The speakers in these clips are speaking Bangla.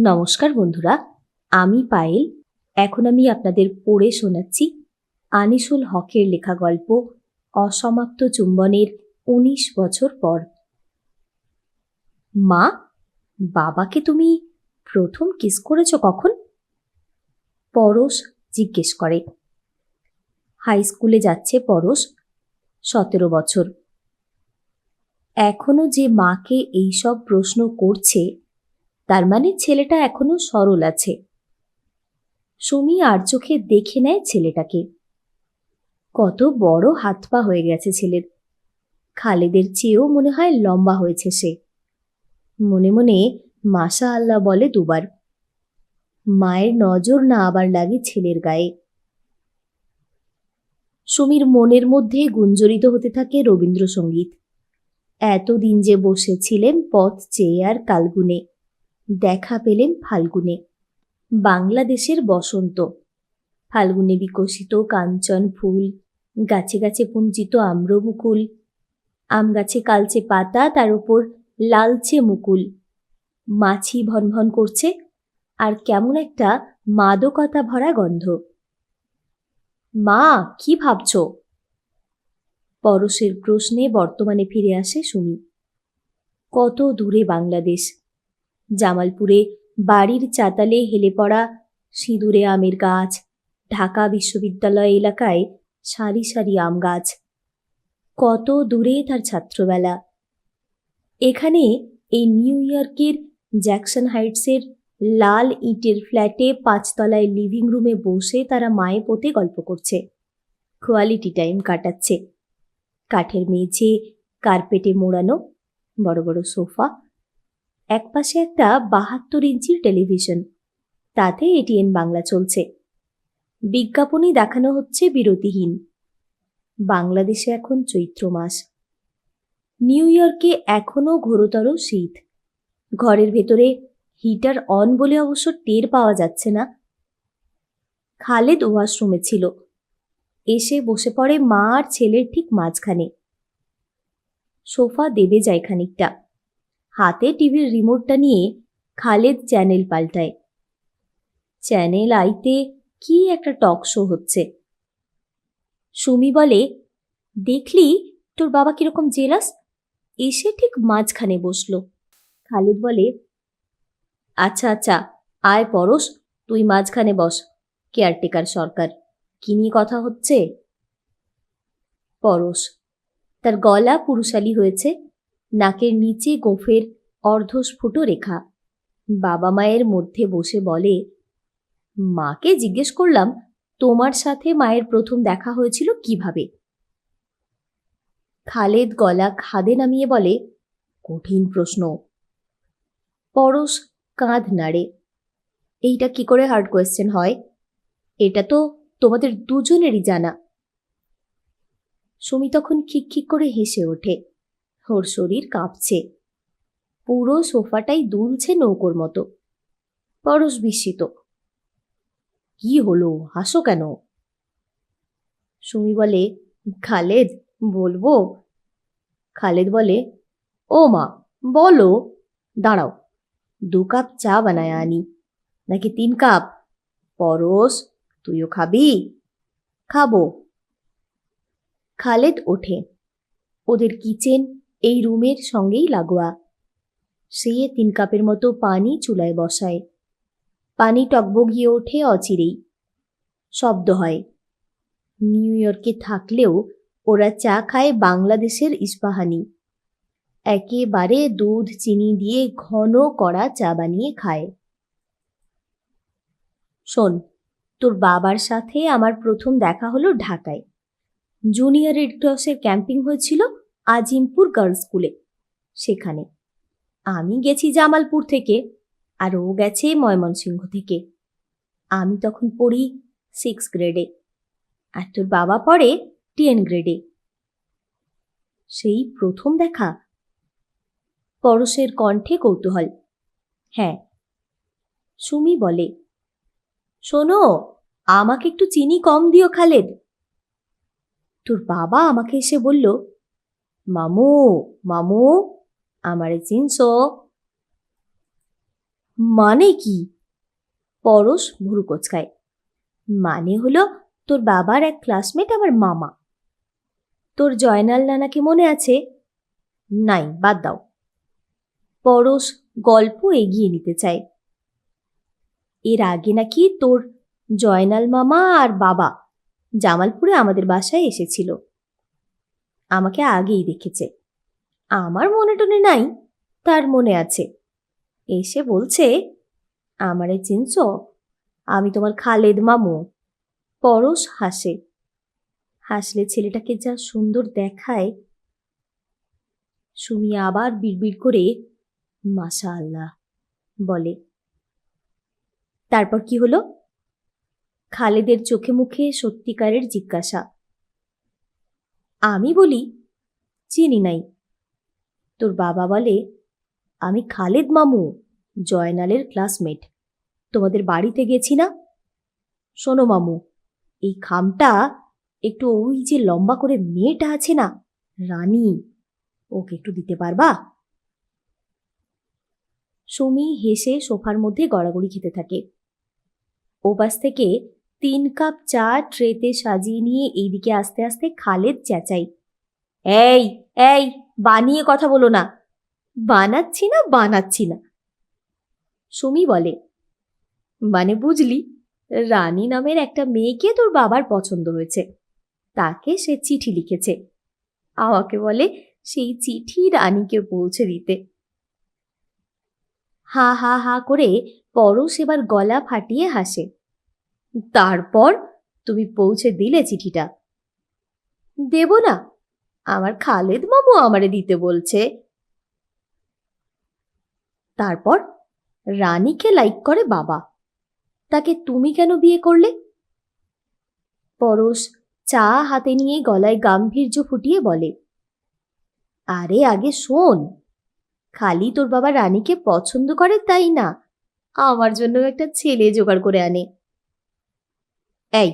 নমস্কার বন্ধুরা, আমি পায়েল। এখন আমি আপনাদের পড়ে শোনাচ্ছি আনিসুল হকের লেখা গল্প অসমাপ্ত চুম্বনের উনিশ বছর পর। মা, বাবাকে তুমি প্রথম কিস করেছ কখন? পরশ জিজ্ঞেস করে। হাই স্কুলে যাচ্ছে পরশ, সতেরো বছর। এখনও যে মাকে এইসব প্রশ্ন করছে তার মানে ছেলেটা এখনও সরল আছে। সুমি আর চোখে দেখে নেয় ছেলেটাকে। কত বড় হাত পা হয়ে গেছে ছেলের। খালেদের চেয়েও মনে হয় লম্বা হয়েছে সে। মনে মনে মাশা আল্লাহ বলে দুবার। মায়ের নজর না আবার লাগে ছেলের গায়ে। সুমির মনের মধ্যে গুঞ্জরিত হতে থাকে রবীন্দ্রসঙ্গীত। এতদিন যে বসেছিলেন পথ চেয়ে আর কালগুনে। দেখা পেলেন ফাল্গুনে। বাংলাদেশের বসন্ত। ফাল্গুনে বিকশিত কাঞ্চন ফুল, গাছে গাছে পুঞ্জিত আম্রমুকুল। আম গাছে কালচে পাতা, তার উপর লালচে মুকুল। মাছি ভনভন করছে, আর কেমন একটা মাদকতা ভরা গন্ধ। মা, কি ভাবছ? পরশের প্রশ্নে বর্তমানে ফিরে আসে সুমি। কত দূরে বাংলাদেশ? জামালপুরে বাড়ির চাতালে হেলে পড়া সিঁদুরে আমের গাছ, ঢাকা বিশ্ববিদ্যালয় এলাকায় সারি সারি আম গাছ। কত দূরে তার ছাত্রবেলা। এখানে এই নিউ ইয়র্কের জ্যাকসন হাইটসের লাল ইটের ফ্ল্যাটে পাঁচতলায় লিভিং রুমে বসে তারা মায়ে পোতে গল্প করছে। কোয়ালিটি টাইম কাটাচ্ছে। কাঠের মেঝে, কার্পেটে মোড়ানো বড় বড় সোফা একপাশে একটা বাহাত্তর ইঞ্চির টেলিভিশন। তাতে এটিএন বাংলা চলছে। বিজ্ঞাপনই দেখানো হচ্ছে বিরতিহীন। বাংলাদেশে এখন চৈত্র মাস। নিউ ইয়র্কে এখনও ঘোরতর শীত। ঘরের ভেতরে হিটার অন বলে অবশ্য টের পাওয়া যাচ্ছে না। খালেদ ওয়াশরুমে ছিল। এসে বসে পড়ে মা আর ছেলের ঠিক মাঝখানে। সোফা দেবে যায় খানিকটা। হাতে টিভির রিমোটটা নিয়ে খালেদ চ্যানেল পাল্টায়। চ্যানেল আইতে কি একটা টক শো হচ্ছে। সুমি বলে, দেখলি তোর বাবা কীরকম জেলাস এসে ঠিক মাঝখানে বসল। খালেদ বলে আচ্ছা আচ্ছা আয় পরশ, তুই মাঝখানে বস কেয়ারটেকার সরকার। কি নিয়ে কথা হচ্ছে? পরশ, তার গলা পুরুষালী হয়েছে নাকের নিচে গোফের অর্ধস্ফুট রেখা। বাবা মায়ের মধ্যে বসে বলে, মাকে জিজ্ঞেস করলাম, তোমার সাথে মায়ের প্রথম দেখা হয়েছিল কীভাবে? খালেদ গলা খাদে নামিয়ে বলে, কঠিন প্রশ্ন। পরশ কাঁধ নাড়ে। এইটা কি করে হার্ড কোয়েশ্চেন হয়? এটা তো তোমাদের দুজনেরই জানা। সুমি তখন খিক খিক করে হেসে ওঠে। ওর শরীর কাঁপছে। পুরো সোফাটাই দুলছে নৌকোর মতো। পরশ বিস্মিত। কি হলো? হাসো কেন? সুমি বলে, খালেদ, বলব? খালেদ বলে, ও মা, বলো। দাঁড়াও, দু কাপ চা বানায় আনি, নাকি তিন কাপ? পরশ, তুইও খাবি? খাব। খালেদ ওঠে। ওদের কিচেন এই রুমের সঙ্গেই লাগোয়া। সে তিন কাপের মতো পানি চুলায় বসায়। পানি টকবগিয়ে ওঠে অচিরেই। শব্দ হয়। নিউ ইয়র্কে থাকলেও ওরা চা খায় বাংলাদেশের ইস্পাহানি। একেবারে দুধ, চিনি দিয়ে ঘন কড়া চা বানিয়ে খায়। শোন, তোর বাবার সাথে আমার প্রথম দেখা হলো ঢাকায়। জুনিয়র রেড ক্রসের ক্যাম্পিং হয়েছিল আজিমপুর গার্লস স্কুলে। সেখানে। আমি গেছি জামালপুর থেকে, আর ও গেছে ময়মনসিংহ থেকে। আমি তখন পড়ি সিক্স গ্রেডে আর তোর বাবা পড়ে টেন গ্রেডে সেই প্রথম দেখা। পরশের কণ্ঠে কৌতূহল। হ্যাঁ। সুমি বলে, শোনো, আমাকে একটু চিনি কম দিও খালেদ। তোর বাবা আমাকে এসে বলল মামু মামু, আমারে চিনছ? মানে কি? পরশ ভুরু কোচকায়। মানে হলো তোর বাবার এক ক্লাসমেট আমার মামা। তোর জয়নাল নানাকে মনে আছে? নাই, বাদ দাও। পরশ গল্প এগিয়ে নিতে চায়। এর আগে নাকি তোর জয়নাল মামা আর বাবা জামালপুরে আমাদের বাসায় এসেছিল। আমাকে আগেই দেখেছে। আমার মনে টনে নাই, তার মনে আছে। এসে বলছে, আমারে চিনছ? আমি তোমার খালেদ মামু। পরশ হাসে। হাসলে ছেলেটাকে যা সুন্দর দেখায় সুমি আবার বিড়বিড় করে মাশা আল্লাহ বলে। তারপর কি হলো? খালেদের চোখে মুখে সত্যিকারের জিজ্ঞাসা। আমি বলি, চিনি নাই। তোর বাবা বলে, আমি খালেদ মামু, জয়নালের ক্লাসমেট তোমাদের বাড়িতে গেছি না? শোনো মামু, এই খামটা একটু ওই যে লম্বা করে মেয়েটা আছে না, রানী, ওকে একটু দিতে পারবা? সুমি হেসে সোফার মধ্যে গড়াগড়ি খেতে থাকে। ওপাশ থেকে তিন কাপ চা ট্রেতে সাজিয়ে নিয়ে এইদিকে আস্তে আস্তে খালেদ চেঁচাই এই এই বানিয়ে কথা বলো না। বানাচ্ছি না বানাচ্ছি না। সুমি বলে মানে বুঝলি রানী নামের একটা মেয়েকে তোর বাবার পছন্দ হয়েছে। তাকে সে চিঠি লিখেছে। আমাকে বলে সেই চিঠি রানীকে পৌঁছে দিতে। হা হা হা করে পরশ এবার গলা ফাটিয়ে হাসে। তারপর তুমি পৌঁছে দিলে চিঠিটা। দেব না, আমার খালেদ মামু আমারে দিতে বলছে। তারপর রানীকে লাইক করে বাবা। তাকে তুমি কেন বিয়ে করলে? পরশ চা হাতে নিয়ে গলায় গাম্ভীর্য ফুটিয়ে বলে, আরে আগে শোন, খালি তোর বাবা রানীকে পছন্দ করে তাই না? আমার জন্য একটা ছেলে জোগাড় করে আনে। এই,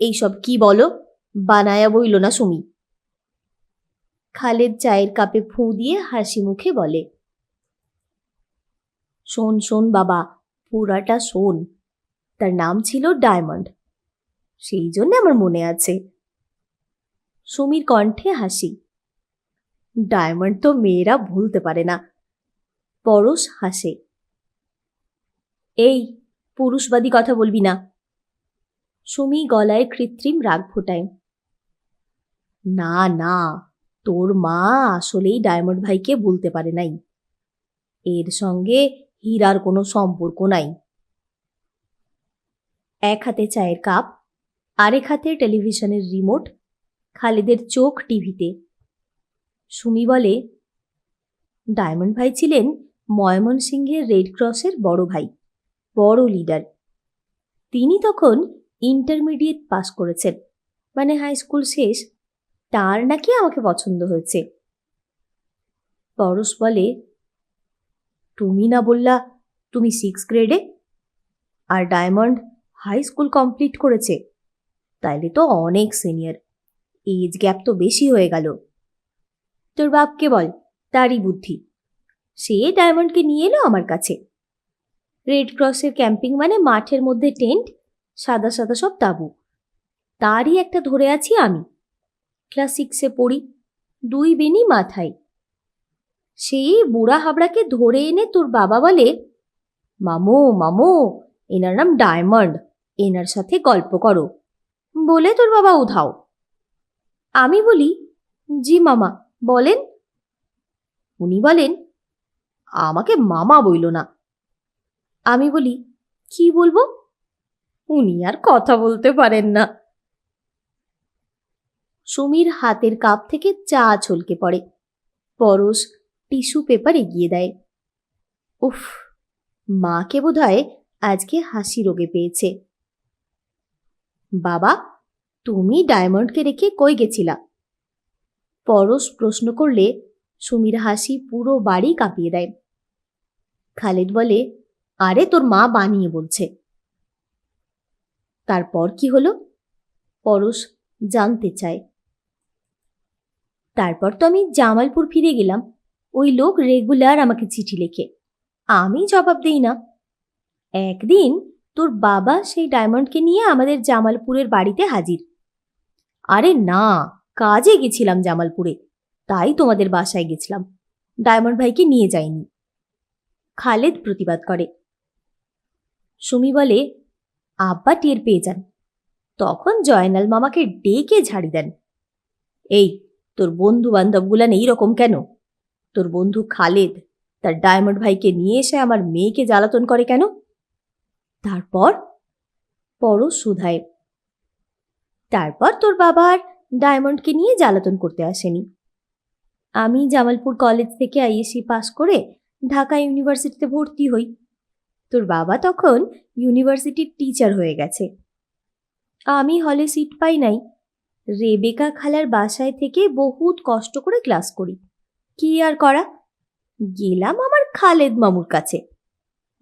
এইসব কি বলো? বানায়া বইল না সুমি। খালেদ চায়ের কাপে ফুঁ দিয়ে হাসি মুখে বলে, শোন শোন বাবা, পুরাটা শোন। তার নাম ছিল ডায়মন্ড। সেই জন্য আমার মনে আছে। সুমির কণ্ঠে হাসি, ডায়মন্ড তো মেয়েরা ভুলতে পারে না। পরশ হাসে, এই, পুরুষবাদী কথা বলবি না। সুমি গলায় কৃত্রিম রাগ ফোটায়। না না, তোর মা আসলেই ডায়মন্ড ভাইকে বলতে পারে নাই। এর সঙ্গে হীরার কোনো সম্পর্ক নাই। এক হাতে চায়ের কাপ, আরেক হাতে টেলিভিশনের রিমোট, খালেদের চোখ টিভিতে। সুমি বলে, ডায়মন্ড ভাই ছিলেন ময়মনসিংহের রেড ক্রসের বড় ভাই, বড় লিডার। তিনি তখন ইন্টারমিডিয়েট পাস করেছেন। মানে হাই স্কুল শেষ, তার নাকি আমাকে পছন্দ হয়েছে। পরশ বলে, তুমি না বললা তুমি সিক্স গ্রেডে আর ডায়মন্ড হাই স্কুল কমপ্লিট করেছে, তাইলে তো অনেক সিনিয়র এজ গ্যাপ তো বেশি হয়ে গেল। তোর বাপকে বল, তারই বুদ্ধি। সে ডায়মন্ডকে নিয়ে এলো আমার কাছে। রেড ক্রসের ক্যাম্পিং মানে মাঠের মধ্যে টেন্ট সাদা সাদা সব তাঁবু। তারই একটা ধরে আছি আমি। ক্লাস সিক্সে পড়ি, দুই বেনি মাথায়। সেই বুড়া হাবড়াকে ধরে এনে তোর বাবা বলে, মামো মামো, এনার নাম ডায়মন্ড, এনার সাথে গল্প করো। বলে তোর বাবা উধাও। আমি বলি, জি মামা, বলেন। উনি বলেন, আমাকে মামা বইল না। আমি বলি, কি বলব? উনি আর কথা বলতে পারেন না। সুমির হাতের কাপ থেকে চা ছলকে পড়ে। পরশ টিস্যু পেপার এগিয়ে দেয়। উফ, মাকে বোধহয় আজকে হাসি রোগে পেয়েছে। বাবা, তুমি ডায়মন্ডকে রেখে কই গেছিলা? পরশ প্রশ্ন করলে সুমির হাসি পুরো বাড়ি কাঁপিয়ে দেয়। খালেদ বলে, আরে তোর মা বানিয়ে বলছে। তারপর কি হলো? পরশ জানতে চায়। তারপর তো আমি জামালপুর ফিরে গেলাম। ওই লোক রেগুলার আমাকে চিঠি লেখে। আমি জবাব দেই না। একদিন তোর বাবা সেই ডায়মন্ডকে নিয়ে আমাদের জামালপুরের বাড়িতে হাজির। আরে না, কাজে গেছিলাম জামালপুরে। তাই তোমাদের বাসায় গেছিলাম। ডায়মন্ড ভাইকে নিয়ে যাইনি। খালেদ প্রতিবাদ করে। সুমি বলে আব্বা টের পেয়ে যান। তখন জয়নাল মামাকে ডেকে ঝাড়ি দেন। এই, তোর বন্ধু বান্ধবগুলান এইরকম কেন? তোর বন্ধু খালেদ তার ডায়মন্ড ভাইকে নিয়ে এসে আমার মেয়েকে জ্বালাতন করে কেন? তারপর? পর সুধায়। তারপর তোর বাবা আর ডায়মন্ডকে নিয়ে জ্বালাতন করতে আসেনি। আমি জামালপুর কলেজ থেকে আইএসসি পাস করে ঢাকা ইউনিভার্সিটিতে ভর্তি হই। তোর বাবা তখন ইউনিভার্সিটির টিচার হয়ে গেছে। আমি হলে সিট পাই নাই। রেবেকা খালার বাসায় থেকে বহুত কষ্ট করে ক্লাস করি। কি আর করা? গেলাম আমার খালেদ মামুর কাছে।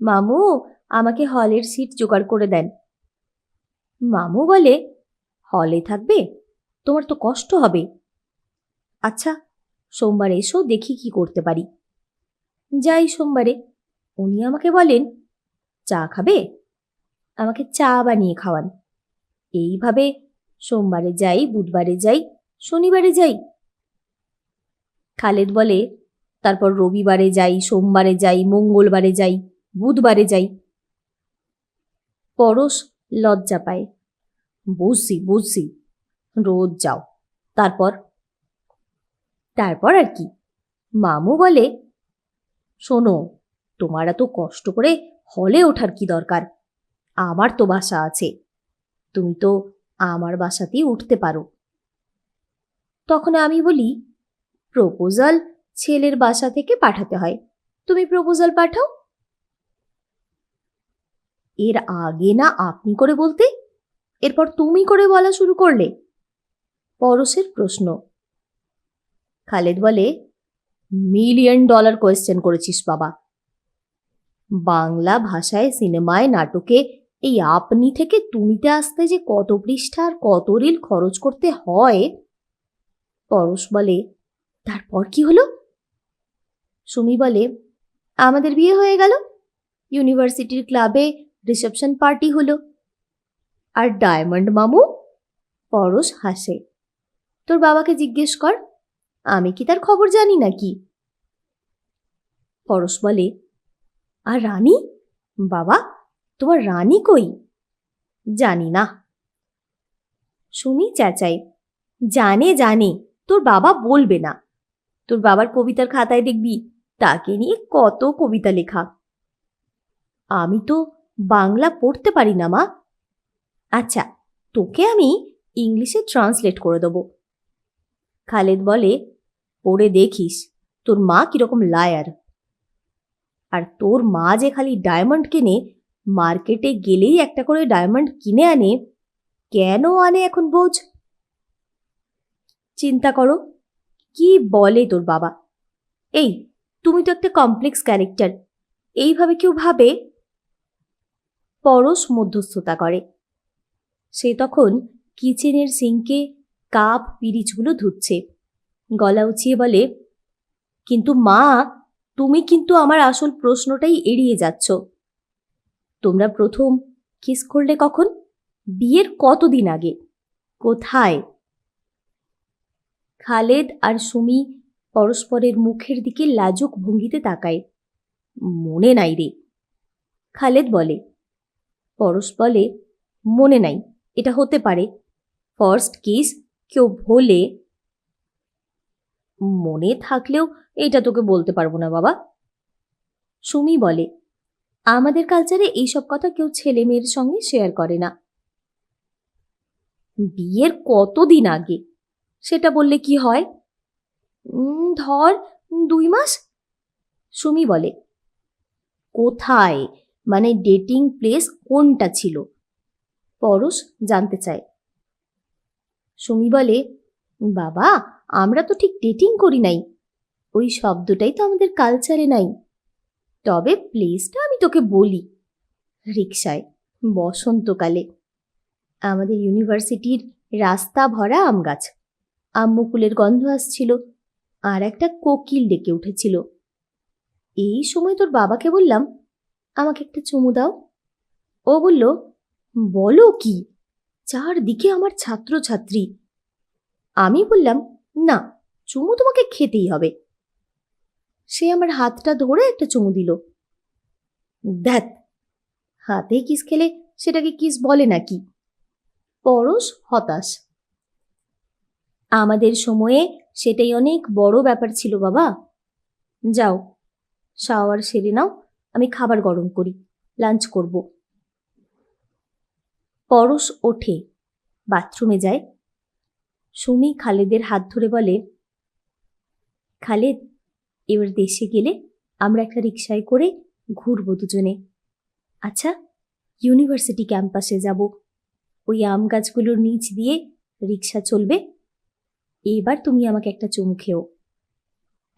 মামু, আমাকে হলের সিট জোগাড় করে দেন। মামু বলে হলে থাকবে? তোমার তো কষ্ট হবে। আচ্ছা সোমবার এসো, দেখি কি করতে পারি। যাই সোমবারে। উনি আমাকে বলেন চা খাবে? আমাকে চা বানিয়ে খাওয়ান। এইভাবে সোমবারে যাই, বুধবারে যাই, শনিবারে যাই। খালেদ বলে, তারপর রবিবারে যাই, সোমবারে যাই, মঙ্গলবারে যাই, বুধবারে যাই। পরশ লজ্জা পায়। বুঝছি বুঝছি। রোজ যাও। তারপর? তারপর আর কি? মামু বলে, শোনো, তোমার এত কষ্ট করে হলে ওঠার কি দরকার? আমার তো বাসা আছে। তুমি তো আমার বাসাতেই উঠতে পারো। তখন আমি বলি, প্রপোজাল ছেলের বাসা থেকে পাঠাতে হয়। তুমি প্রপোজাল পাঠাও। এর আগে না আপনি করে বলতে, এরপর তুমি করে বলা শুরু করলে? পরশের প্রশ্ন। খালেদ বলে, মিলিয়ন ডলার কোয়েশ্চেন করেছিস বাবা। বাংলা ভাষায় সিনেমায় নাটকে এই আপনি থেকে তুমিতে আসতে যে কত পৃষ্ঠা আর কত রিল খরচ করতে হয়? পরশ বলে, তারপর কি হলো? সুমি বলে, আমাদের বিয়ে হয়ে গেল। ইউনিভার্সিটির ক্লাবে রিসেপশন পার্টি হলো। আর ডায়মন্ড মামু? পরশ হাসে, তোর বাবাকে জিজ্ঞেস কর, আমি কি তার খবর জানি নাকি? পরশ বলে আর রানী? বাবা, তোমার রানী কই? জানি না। সুমি চেঁচাই জানে জানে, তোর বাবা বলবে না। তোর বাবার কবিতার খাতায় দেখবি, তাকে নিয়ে কত কবিতা লেখা। আমি তো বাংলা পড়তে পারি না, মা। আচ্ছা তোকে আমি ইংলিশে ট্রান্সলেট করে দেবো। খালেদ বলে, পড়ে দেখিস, তোর মা কীরকম লায়ার আর তোর মা যে খালি ডায়মন্ড কেনে মার্কেটে গেলেই একটা করে ডায়মন্ড কিনে আনে, কেন আনে এখন বোঝ চিন্তা করো, কি বলে তোর বাবা? এই, তুমি তো একটা কমপ্লেক্স ক্যারেক্টার এইভাবে কেউ ভাবে? পরশ মধ্যস্থতা করে। সে তখন কিচেনের সিঙ্কে কাপ, পিরিচগুলো ধুচ্ছে। গলা উঁচিয়ে বলে, কিন্তু মা তুমি কিন্তু আমার আসল প্রশ্নটাই এড়িয়ে যাচ্ছ। তোমরা প্রথম কিস করলে কখন? বিয়ের কতদিন আগে? কোথায়? খালেদ আর সুমি পরস্পরের মুখের দিকে লাজুক ভঙ্গিতে তাকায়। মনে নাই রে। খালেদ বলে পরশ বলে মনে নাই, এটা হতে পারে। ফার্স্ট কিস কেউ ভোলে মনে থাকলেও এটা তোকে বলতে পারব না, বাবা। সুমি বলে, আমাদের কালচারে এইসব কথা কেউ ছেলে মেয়ের সঙ্গে শেয়ার করে না। বিয়ের কতদিন আগে? সেটা বললে কি হয়? ধর দুই মাস? সুমি বলে, কোথায়? মানে ডেটিং প্লেস কোনটা ছিল? পরশ জানতে চায়। সুমি বলে, বাবা আমরা তো ঠিক ডেটিং করি নাই। ওই শব্দটাই তো আমাদের কালচারে নাই। তবে প্লেসটা আমি তোকে বলি। রিক্সায় বসন্তকালে। আমাদের ইউনিভার্সিটির রাস্তা ভরা আম গাছ। আম্মুকুলের গন্ধ আসছিল, আর একটা কোকিল ডেকে উঠেছিল। এই সময় তোর বাবাকে বললাম, আমাকে একটা চুমু দাও। ও বলল, বলো কি? চারদিকে আমার ছাত্রছাত্রী। আমি বললাম না, চুমু তোমাকে খেতেই হবে। সে আমার হাতটা ধরে একটা চুমু দিল। ধ্যাত হাতে কিস খেলে সেটাকে কিস বলে নাকি? পরশ হতাশ। আমাদের সময়ে সেটাই অনেক বড় ব্যাপার ছিল বাবা। যাও, শাওয়ার সেরে নাও, আমি খাবার গরম করি, লাঞ্চ করব। পরশ ওঠে, বাথরুমে যায় সুমি খালেদের হাত ধরে বলে, খালেদ, এবার দেশে গেলে আমরা একটা রিক্সায় করে ঘুরবো দুজনে। আচ্ছা ইউনিভার্সিটি ক্যাম্পাসে যাব। ওই আম গাছগুলোর নিচ দিয়ে রিক্সা চলবে। এবার তুমি আমাকে একটা চুমু খেও।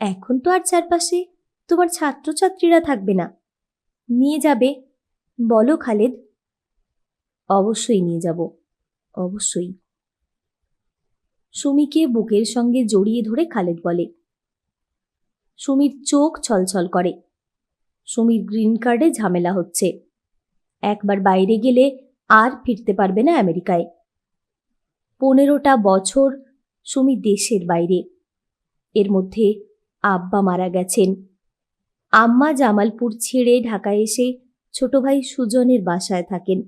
এখন তো আর চারপাশে তোমার ছাত্রছাত্রীরা থাকবে না। নিয়ে যাবে। বলো খালেদ। অবশ্যই নিয়ে যাব। অবশ্যই। সুমিকে বুকের সঙ্গে জড়িয়ে ধরে খালেদ বলে, সুমির চোখ ছলছল করে। সুমির গ্রিন কার্ডে ঝামেলা হচ্ছে। একবার বাইরে গেলে আর ফিরতে পারবে না আমেরিকায়। পনেরোটা বছর সুমি দেশের বাইরে। এর মধ্যে আব্বা মারা গেছেন। আম্মা জামালপুর ছেড়ে ঢাকায় এসে ছোট ভাই সুজনের বাসায় থাকেন।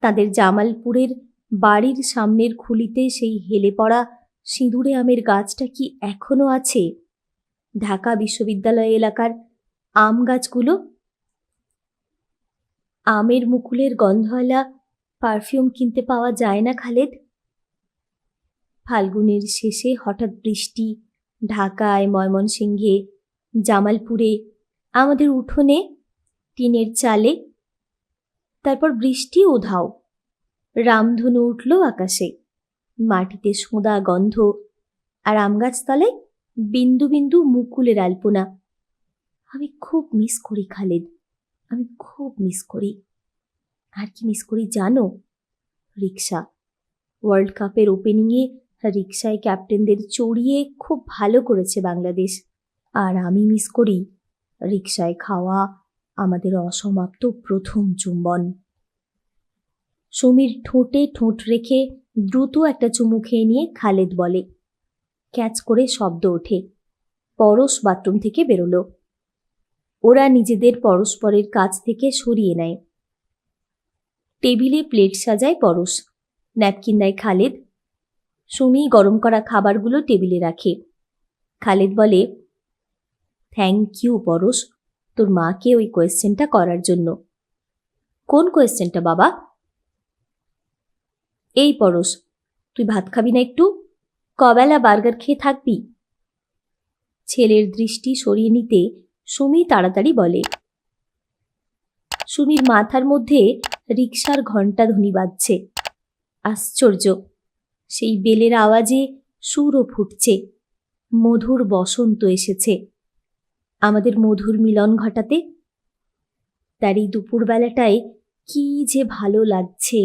তাদের জামালপুরের বাড়ির সামনের খুলিতে সেই হেলে পড়া সিঁদুরে আমের গাছটা কি এখনও আছে? ঢাকা বিশ্ববিদ্যালয় এলাকার আম গাছগুলো? আমের মুকুলের গন্ধওয়ালা পারফিউম কিনতে পাওয়া যায় না, খালেদ? ফাল্গুনের শেষে হঠাৎ বৃষ্টি, ঢাকায় ময়মনসিংহে, জামালপুরে, আমাদের উঠোনে, টিনের চালে, তারপর বৃষ্টি উধাও। রামধনু উঠল আকাশে। মাটিতে সোঁদা গন্ধ আর আমগাছতলায় বিন্দু বিন্দু মুকুলের আলপনা। আমি খুব মিস করি খালেদ, আমি খুব মিস করি। আর কি মিস করি জানো? রিক্সা ওয়ার্ল্ড কাপের ওপেনিংয়ে রিক্সায় ক্যাপ্টেনদের চড়িয়ে খুব ভালো করেছে বাংলাদেশ। আর আমি মিস করি রিক্সায় খাওয়া আমাদের অসমাপ্ত প্রথম চুম্বন। সমীর ঠোঁটে ঠোঁট রেখে দ্রুত একটা চুমু খেয়ে নিয়ে খালেদ বলে, ক্যাচ করে শব্দ ওঠে। পরশ বাথরুম থেকে বেরোলো। ওরা নিজেদের পরস্পরের কাছ থেকে সরিয়ে নেয়। টেবিলে প্লেট সাজায় পরশ, ন্যাপকিন দেয় খালেদ। সুমি গরম করা খাবারগুলো টেবিলে রাখে। খালেদ বলে থ্যাংক ইউ পরশ, তোর মাকে ওই কোয়েশ্চেনটা করার জন্য। কোন কোয়েশ্চেনটা বাবা? এই পরশ, তুই ভাত খাবি না একটু? কবেলা বার্গার খেয়ে থাকবি? ছেলের দৃষ্টি সরিয়ে নিতে সুমি তাড়াতাড়ি বলে, সুমির মাথার মধ্যে রিক্সার ঘণ্টা ধ্বনি বাজছে। আশ্চর্য, সেই বেলের আওয়াজে সুরও ফুটছে, মধুর বসন্ত এসেছে। আমাদের মধুর মিলন ঘটাতে, তার এই দুপুরবেলাটায় কি যে ভালো লাগছে।